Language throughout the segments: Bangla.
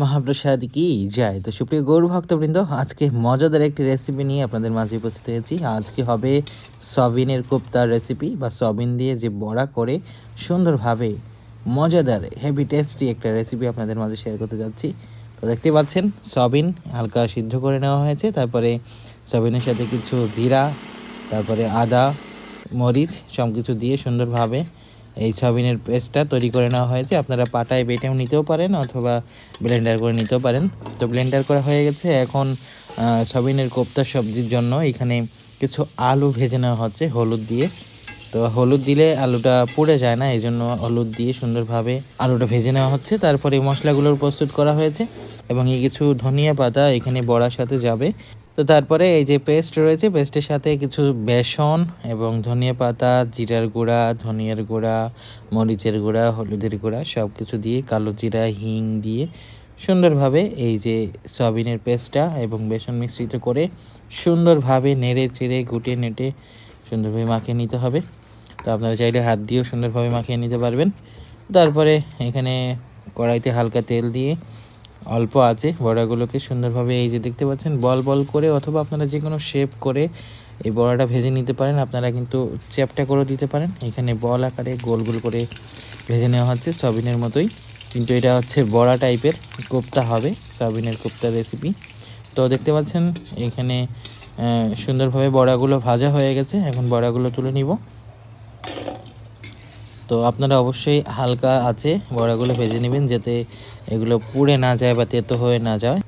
মহাপ্রসাদ কি যায়? তো সুপ্রিয় গৌর ভক্তবৃন্দ, আজকে মজাদার একটি রেসিপি নিয়ে আপনাদের মাঝে উপস্থিত হয়েছি। আজকে হবে সবিনের কোপ্তার রেসিপি বা সবিন দিয়ে যে বড়া করে সুন্দরভাবে মজাদার হেভি টেস্টি একটা রেসিপি আপনাদের মাঝে শেয়ার করতে যাচ্ছি। তো দেখতে পাচ্ছেন, সবিন হালকা সিদ্ধ করে নেওয়া হয়েছে। তারপরে সবিনের সাথে কিছু জিরা, তারপরে আদা, মরিচ সব কিছু দিয়ে সুন্দরভাবে এই সয়াবিনের পেস্টটা তৈরি করে নেওয়া হয়েছে। আপনারা পাটায় বেটেও নিতেও পারেন অথবা ব্লেন্ডার করে নিতেও পারেন। তো ব্লেন্ডার করা হয়ে গেছে। এখন আহ, সয়াবিনের কোপ্তা সবজির জন্য এখানে কিছু আলু ভেজে নেওয়া হচ্ছে হলুদ দিয়ে। তো হলুদ দিলে আলুটা পুড়ে যায় না এই জন্য হলুদ দিয়ে সুন্দরভাবে আলুটা ভেজে নেওয়া হচ্ছে। তারপরে মশলাগুলোর প্রস্তুত করা হয়েছে এবং এই কিছু ধনিয়া পাতা এখানে বড়ার সাথে যাবে। তো তারপরে এই যে পেস্ট রয়েছে পেস্টের সাথে কিছু বেসন এবং ধনিয়া পাতা, জিরার গুঁড়া, ধনিয়ার গুঁড়া, মরিচের গুঁড়া, হলুদের গুঁড়া সব কিছু দিয়ে কালো জিরা, হিং দিয়ে সুন্দরভাবে এই যে সয়াবিনের পেস্টটা এবং বেসন মিশ্রিত করে সুন্দরভাবে নেড়ে চেড়ে গুটিয়ে নেটে সুন্দরভাবে মাখিয়ে নিতে হবে। তো আপনারা চাইলে হাত দিয়েও সুন্দরভাবে মাখিয়ে নিতে পারবেন। তারপরে এখানে কড়াইতে হালকা তেল দিয়ে অল্প আছে বড়াগুলোকে সুন্দরভাবে এই যে দেখতে পাচ্ছেন, বল বল করে অথবা আপনারা যে কোনো শেপ করে এই বড়াটা ভেজে নিতে পারেন। আপনারা কিন্তু চ্যাপটা করে দিতে পারেন। এখানে বল আকারে গোল গোল করে ভেজে নেওয়া হচ্ছে সয়াবিনের মতোই। কিন্তু এটা হচ্ছে বড়া টাইপের কোপ্তা হবে, সয়াবিনের কোপ্তা রেসিপি তো দেখতে পাচ্ছেন, এখানে সুন্দরভাবে বড়াগুলো ভাজা হয়ে গেছে। এখন বড়াগুলো তুলে নিব। তো আপনারা অবশ্যই হালকা আছে বড়াগুলো ভেজে নেবেন যাতে এগুলো পুড়ে না যায় বা তেতো হয়ে না যায়।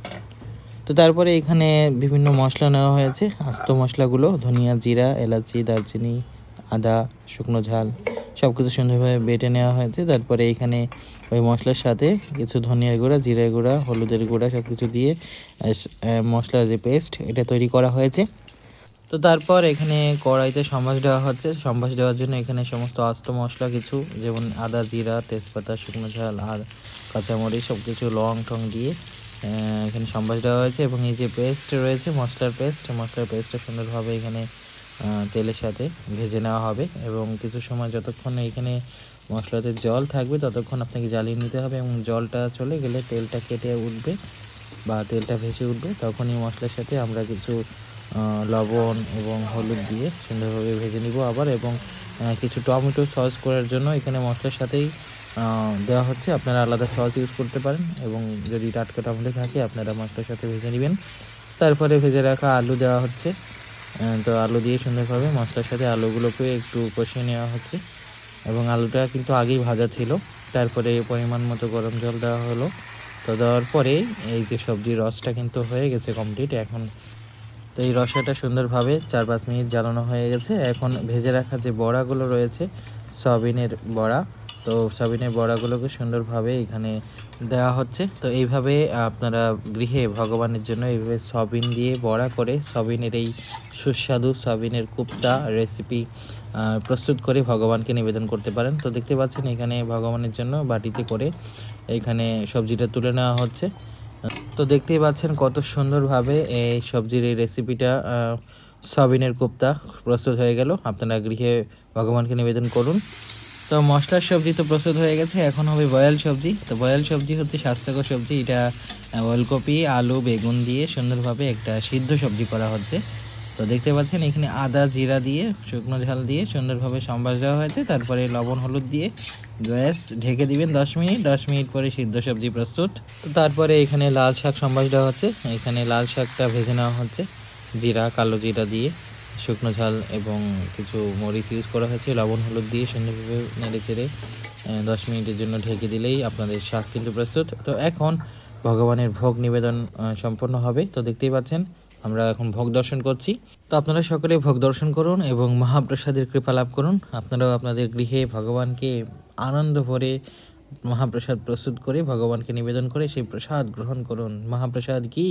তো তারপরে এখানে বিভিন্ন মশলা নেওয়া হয়েছে। আস্ত মশলাগুলো, ধনিয়া জিরা, এলাচি, দারচিনি, আদা, শুকনো ঝাল সব কিছু সুন্দরভাবে বেটে নেওয়া হয়েছে। তারপরে এখানে ওই মশলার সাথে কিছু ধনিয়ার গুঁড়া, জিরার গুঁড়া, হলুদের গুঁড়া সব কিছু দিয়ে মশলার যে পেস্ট এটা তৈরি করা হয়েছে। তো তারপর এখানে কড়াইতে সম্বাস দেওয়া হচ্ছে। সম্বাস দেওয়ার জন্য এখানে সমস্ত আস্ত মশলা কিছু, যেমন আদা, জিরা, তেজপাতা, শুকনো ঝাল আর কাঁচামরিচ সব কিছু লং টং দিয়ে এখানে সম্বাস দেওয়া হয়েছে এবং এই যে পেস্ট রয়েছে, মশলার পেস্ট মশলার পেস্টটা সুন্দরভাবে এখানে তেলের সাথে ভেজে নেওয়া হবে এবং কিছু সময় যতক্ষণ এখানে মশলাতে জল থাকবে ততক্ষণ আপনাকে জ্বালিয়ে নিতে হবে এবং জলটা চলে গেলে তেলটা কেটে উঠবে বা তেলটা ভেসে উঠবে, তখনই মশলার সাথে আমরা কিছু লবণ এবং হলুদ দিয়ে সুন্দরভাবে ভেজে নিব আবার এবং কিছু টমেটো সস করার জন্য এখানে মশলার সাথেই দেওয়া হচ্ছে। আপনারা আলাদা সস ইউজ করতে পারেন এবং যদি টাটকা টমেটো থাকে আপনারা মশলার সাথে ভেজে নেবেন। তারপরে ভেজে রাখা আলু দেওয়া হচ্ছে। তো আলু দিয়ে সুন্দরভাবে মশলার সাথে আলুগুলোকে একটু কষিয়ে নেওয়া হচ্ছে। এবং আলুটা কিন্তু আগেই ভাজা ছিল। তারপরে পরিমাণ মতো গরম জল দেওয়া হলো। তো দেওয়ার পরে এই যে সবজির রসটা কিন্তু হয়ে গেছে কমপ্লিট এখন তো এই রসাটা সুন্দরভাবে চার পাঁচ মিনিট জ্বালানো হয়ে গেছে। এখন ভেজে রাখা যে বড়াগুলো রয়েছে, সয়াবিনের বড়া, তো সয়াবিনের বড়াগুলোকে সুন্দরভাবে এখানে দেওয়া হচ্ছে। তো এইভাবে আপনারা গৃহে ভগবানের জন্য এইভাবে সয়াবিন দিয়ে বড়া করে সয়াবিনের এই সুস্বাদু সয়াবিনের কুপ্তা রেসিপি প্রস্তুত করে ভগবানকে নিবেদন করতে পারেন। তো দেখতে পাচ্ছেন এখানে ভগবানের জন্য বাটিতে করে এখানে সবজিটা তুলে নেওয়া হচ্ছে। তো দেখতেই পাচ্ছেন কত সুন্দরভাবে এই সবজির এই রেসিপিটা সবিনের কোপ্তা প্রস্তুত হয়ে গেল। আপনারা গৃহে ভগবানকে নিবেদন করুন। তো মশলার সবজি তো প্রস্তুত হয়ে গেছে, এখন হবে বয়াল সবজি। তো বয়াল সবজি হচ্ছে স্বাস্থ্যকর সবজি। এটা ওলকপি, আলু, বেগুন দিয়ে সুন্দরভাবে একটা সিদ্ধ সবজি করা হচ্ছে। তো দেখতে পাচ্ছেন, এখানে আদা জিরা দিয়ে, শুকনো ঝাল দিয়ে সুন্দরভাবে সম্বাস দেওয়া হয়েছে। তারপরে লবণ, হলুদ দিয়ে গ্যাস ঢেকে দিবেন দশ মিনিট। দশ মিনিট পরে সিদ্ধ সবজি প্রস্তুত। তো তারপরে এখানে লাল শাক সম্বাস দেওয়া হচ্ছে। এখানে লাল শাকটা ভেজে নেওয়া হচ্ছে। জিরা, কালো জিরা দিয়ে শুকনো ঝাল এবং কিছু মরিচ ইউজ করা হয়েছে। লবণ, হলুদ দিয়ে সুন্দরভাবে নেড়ে চেড়ে দশ মিনিটের জন্য ঢেকে দিলেই আপনাদের শাক কিন্তু প্রস্তুত। তো এখন ভগবানের ভোগ নিবেদন সম্পন্ন হবে। তো দেখতেই পাচ্ছেন আমরা এখন ভোগ দর্শন করছি। তো আপনারা সকলে ভোগ দর্শন করুন এবং মহাপ্রসাদের কৃপা লাভ করুন। আপনারাও আপনাদের গৃহে ভগবানকে আনন্দ ভরে মহাপ্রসাদ প্রস্তুত করে ভগবানকে নিবেদন করে সেই প্রসাদ গ্রহণ করুন। মহাপ্রসাদ কি?